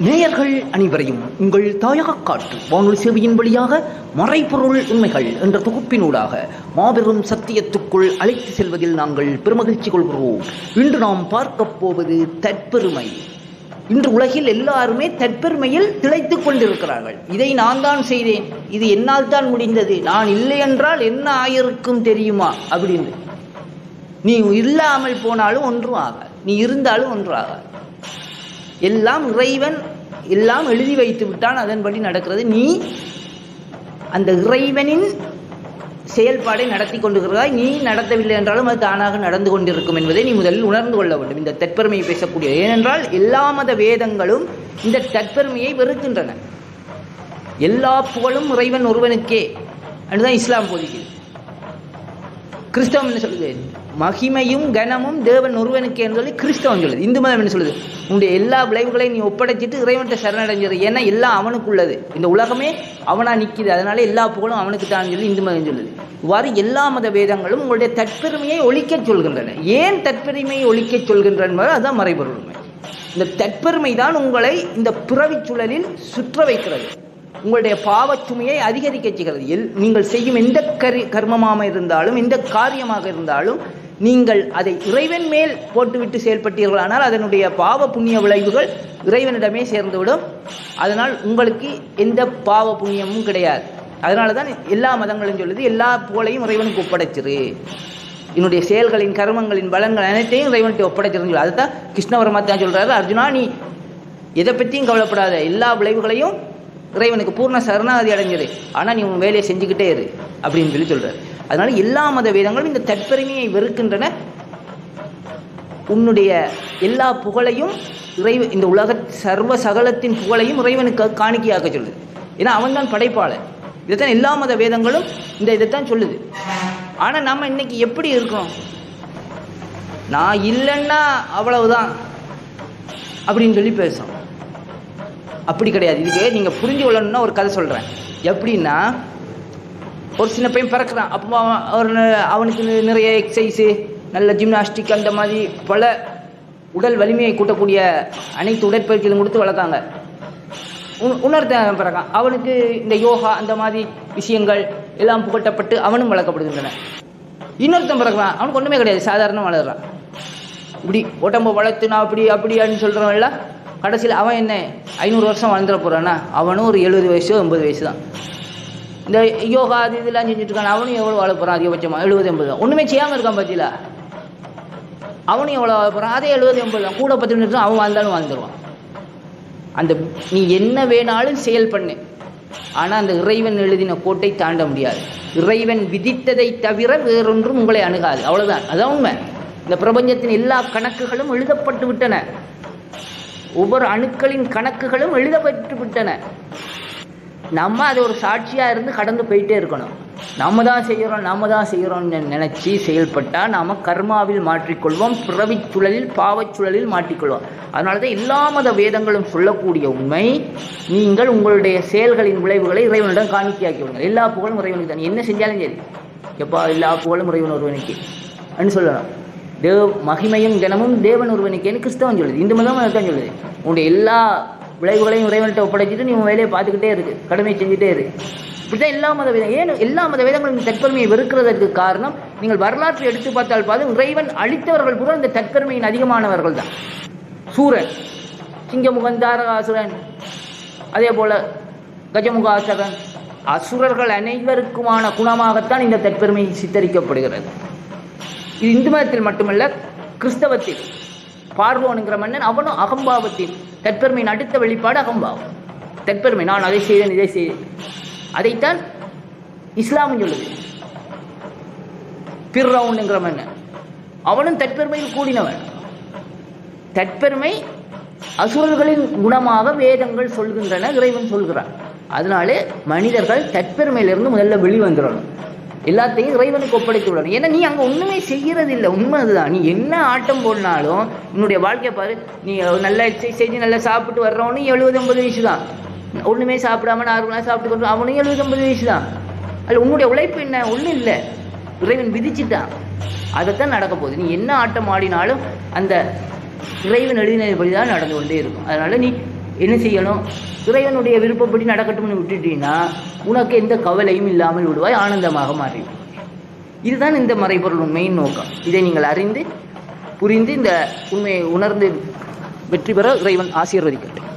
நேயர்கள் அனைவரையும் உங்கள் தாயக காற்று வானொலி சேவையின் வழியாக மறைபொருள் உண்மைகள் என்ற தொகுப்பினூடாக மாபெரும் சத்தியத்துக்குள் அழைத்து செல்வதில் நாங்கள் பெருமகிழ்ச்சி கொள்கிறோம். இன்று நாம் பார்க்கப் போவது தற்பெருமை. இன்று உலகில் எல்லாருமே தற்பெருமையில் திளைத்துக் கொண்டிருக்கிறார்கள். இதை நான் தான் செய்தேன். இது என்னால் தான் முடிந்தது. நான் இல்லை என்றால் என்ன ஆயிருக்கும் தெரியுமா? அப்படின்னு. நீ இல்லாமல் போனாலும் ஒன்றும் ஆகாது. நீ இருந்தாலும் ஒன்றும் ஆகாது. எல்லாம் இறைவன் எல்லாம் எழுதி வைத்து விட்டான் அதன்படி நடக்கிறது. நீ அந்த இறைவனின் செயல்பாடை நடத்தி கொண்டிருக்கிறாய் நீ நடத்தவில்லை என்றாலும் அது தானாக நடந்து கொண்டிருக்கும் என்பதை நீ முதலில் உணர்ந்து கொள்ள வேண்டும். இந்த தற்பெருமையை பேசக்கூடிய ஏனென்றால் எல்லா மத வேதங்களும் இந்த தற்பெருமையை வெறுக்கின்றன. எல்லா புகழும் இறைவன் ஒருவனுக்கே அதுதான் இஸ்லாம் போதிக்கிறது. கிறிஸ்தவம் என்ன சொல்லுது. மகிமையும் கனமும் தேவன் ஒருவனுக்கு என்று சொல்லி கிறிஸ்தவம் சொல்லுது. இந்து மதம் என்ன சொல்லுது. உன்னுடைய எல்லா விளைவுகளையும் நீ ஒப்படைச்சிட்டு இறைவன்கிட்ட சரணடைஞ்சிரு ஏன்னா எல்லாம் அவனுக்குள்ளது. இந்த உலகமே அவனா நிற்கிது அதனால எல்லா புகழும் அவனுக்கு தான் சொல்லி இந்து மதம் சொல்லுது. இவ்வாறு எல்லா மத வேதங்களும் உங்களுடைய தற்பெருமையை ஒழிக்கச் சொல்கின்றன. ஏன் தற்பெருமையை ஒழிக்கச் சொல்கின்றன அதுதான் மறைபொருள் இந்த தற்பெருமை தான் உங்களை இந்த பிறவிச் சூழலில் சுற்ற வைக்கிறது உங்களுடைய பாவச்சுமையை அதிகரிக்க செய்கிறது எல் நீங்கள் செய்யும் எந்த கரி கர்மமாக இருந்தாலும் எந்த காரியமாக இருந்தாலும் நீங்கள் அதை இறைவன் மேல் போட்டுவிட்டு செயல்பட்டீர்களானால் அதனுடைய பாவ புண்ணிய விளைவுகள் இறைவனிடமே சேர்ந்துவிடும். அதனால் உங்களுக்கு எந்த பாவ புண்ணியமும் கிடையாது. அதனால தான் எல்லா மதங்களும் சொல்லுது எல்லா புகழையும் இறைவனுக்கு ஒப்படைச்சிரு. என்னுடைய செயல்களின் கர்மங்களின் பலன்கள் அனைத்தையும் இறைவனுக்கு ஒப்படைச்சிருந்து அதுதான் கிருஷ்ண பரமாத்மா சொல்றாரு அர்ஜுனா நீ எதை பற்றியும் கவலைப்படாத. எல்லா விளைவுகளையும் இறைவனுக்கு பூர்ண சரணாகதி அடைஞ்சிரு ஆனால் நீ உன் வேலையை செஞ்சுக்கிட்டே இரு அப்படின்னு சொல்லி சொல்கிறார் அதனால எல்லா மத வேதங்களும் இந்த தற்பெருமையை வெறுக்கின்றன. உன்னுடைய எல்லா புகழையும் இறை இந்த உலக சர்வ சகலத்தின் புகழையும் இறைவனுக்கு காணிக்கையாக்க சொல்லுது. ஏன்னா அவன் தான் படைப்பாளர். இதைத்தான் எல்லா மத வேதங்களும் இந்த இதைத்தான் சொல்லுது. ஆனால் நம்ம இன்னைக்கு எப்படி இருக்கோம்? நான் இல்லைன்னா அவ்வளவுதான் அப்படின்னு சொல்லி பேசுகிறோம் அப்படி கிடையாது. இதுக்கு நீங்கள் புரிஞ்சு கொள்ளணும்னா ஒரு கதை சொல்கிறேன் எப்படின்னா ஒரு சின்ன பையன் பிறக்கிறான் அப்போ அவன் அவர் அவனுக்கு நிறைய எக்ஸசைஸு நல்ல ஜிம்னாஸ்டிக் அந்த மாதிரி பல உடல் வலிமையை கூட்டக்கூடிய அனைத்து உடற்பயிற்சிகளும் கொடுத்து வளர்த்தாங்க. உன் உணர்த்த பிறகான் அவனுக்கு இந்த யோகா அந்த மாதிரி விஷயங்கள் எல்லாம் புகட்டப்பட்டு அவனும் வளர்க்கப்படுகின்றன. இன்னொருத்தன் பிறக்கிறான். அவனுக்கு ஒன்றுமே கிடையாது. சாதாரண வளர்றான். இப்படி உடம்பை வளர்த்து நான் அப்படி அப்படி அப்படின்னு சொல்கிறவன் எல்லாம் கடைசியில் அவன் என்ன? ஐநூறு வருஷம் வாழ்ந்துட போகிறான்னா அவனும் ஒரு எழுபது வயசோ எண்பது வயசு தான் இந்த யோகா அது இதெல்லாம் செஞ்சுட்டு இருக்கான். அவனும் எவ்வளோ வாழ போகிறான் அதிகபட்சமாக எழுபது எண்பது. தான் ஒன்றுமே செய்யாமல் இருக்கான் பார்த்தீங்களா அவனும் எவ்வளோ வாழ போகிறான் அதே எழுபது எண்பது தான். கூட பத்து நிமிஷம் அவன் வாழ்ந்தாலும் வாழ்ந்துருவான். அந்த நீ என்ன வேணாலும் செயல் பண்ணு. ஆனால் அந்த இறைவன் எழுதின கோட்டை தாண்ட முடியாது. இறைவன் விதித்ததை தவிர வேறொன்றும் உங்களை அணுகாது. அவ்வளோதான் அதான் உண்மை. இந்த பிரபஞ்சத்தின் எல்லா கணக்குகளும் எழுதப்பட்டு விட்டன. ஒவ்வொரு அணுக்களின் கணக்குகளும் எழுதப்பட்டு விட்டன நம்ம அது ஒரு சாட்சியாக இருந்து கடந்து போயிட்டே இருக்கணும். நம்ம தான் செய்கிறோம் நம்ம தான் செய்கிறோம்னு நினச்சி செயல்பட்டால் நாம் கர்மாவில் மாற்றிக்கொள்வோம் பிறவிச் சுழலில் பாவச் சுழலில் மாட்டிக்கொள்வோம் அதனால தான் எல்லா மத வேதங்களும் சொல்லக்கூடிய உண்மை. நீங்கள் உங்களுடைய செயல்களின் விளைவுகளை இறைவனிடம் காணிக்கையாக்கி விடுங்கள். எல்லா புகழும் இறைவனுக்கு தான் என்ன செஞ்சாலும் சரி. எப்பா எல்லா புகழும் இறைவன் ஒருவனுக்கு. அப்படின்னு சொல்லணும். தேவ் மகிமையும் கனமும் தேவன் ஒருவனுக்கேன்னு கிறிஸ்தவன் சொல்லுது. இந்து மதம் தான் சொல்லுது. உன்னுடைய எல்லா விளைவுகளையும் இறைவன்கிட்ட ஒப்படைச்சிட்டு நீ உன் வேலையை பார்த்துக்கிட்டே இருக்கு. கடமை செஞ்சுட்டே இருக்கு. இப்படிதான் எல்லா மத வேதம் ஏன் எல்லா மத வேதங்களும் தற்கொருமையை வெறுக்கிறதற்கு காரணம்? நீங்கள் வரலாற்றை எடுத்து பார்த்தால் பார்த்து இறைவன் அழித்தவர்கள் கூட இந்த தற்பெருமையின் அதிகமானவர்கள் தான். சூரன் சிங்கமுகன் தாரகாசுரன் அதே போல கஜமுகாசுரன் அசுரர்கள் அனைவருக்குமான குணமாகத்தான் இந்த தற்பெருமை சித்தரிக்கப்படுகிறது. இது இந்து மதத்தில் மட்டுமல்ல கிறிஸ்தவத்தில். பார்வோனுங்கிற மன்னன் அவனும் அகம்பாவத்தில். தற்பெருமையின் அடுத்த வெளிப்பாடு அகம்பாவம். தற்பெருமை நான் அதை செய்தேன் இதை செய்தேன். அதைத்தான் இஸ்லாமும் சொல்லுது. பிர்ரவுனுங்கிற மன்னன். அவனும் தற்பெருமையில் கூடினவன். தற்பெருமை அசுரர்களின் குணமாக வேதங்கள் சொல்கின்றன இறைவன் சொல்கிறான். அதனாலே மனிதர்கள் தற்பெருமையிலிருந்து முதல்ல வெளிவந்துடணும் எல்லாத்தையும் இறைவனுக்கு ஒப்படைத்து விடணும். ஏன்னா நீ அங்கே ஒன்றுமே செய்கிறது இல்லை உண்மை அதுதான். நீ என்ன ஆட்டம் போடனாலும் உன்னுடைய வாழ்க்கையை பாரு. நீ நல்ல எக்ஸசைஸ் செஞ்சு நல்லா சாப்பிட்டு வர்றவனும் எழுபது ஐம்பது வயசு தான். ஒன்றுமே சாப்பிடாம நார்மலாக சாப்பிட்டு கொண்டு அவனும் எழுபது ஐம்பது வயசு தான். அதில் உன்னுடைய உழைப்பு என்ன? ஒன்றும் இல்லை. இறைவன் விதிச்சுட்டான். அதைத்தான் நடக்க போகுது. நீ என்ன ஆட்டம் ஆடினாலும் அந்த இறைவன் எழுதினபடி தான் நடந்து கொண்டே இருக்கும். அதனால நீ என்ன செய்யணும்? இறைவனுடைய விருப்பப்படி நடக்கட்டும்னு விட்டுட்டீங்கன்னா உனக்கு எந்த கவலையும் இல்லாமல் விடுவாய் ஆனந்தமாக மாறி இதுதான் இந்த மறைபொருள் மெயின் நோக்கம். இதை நீங்கள் அறிந்து புரிந்து இந்த உண்மையை உணர்ந்து வெற்றி பெற இறைவன் ஆசீர்வதிக்கட்டும்.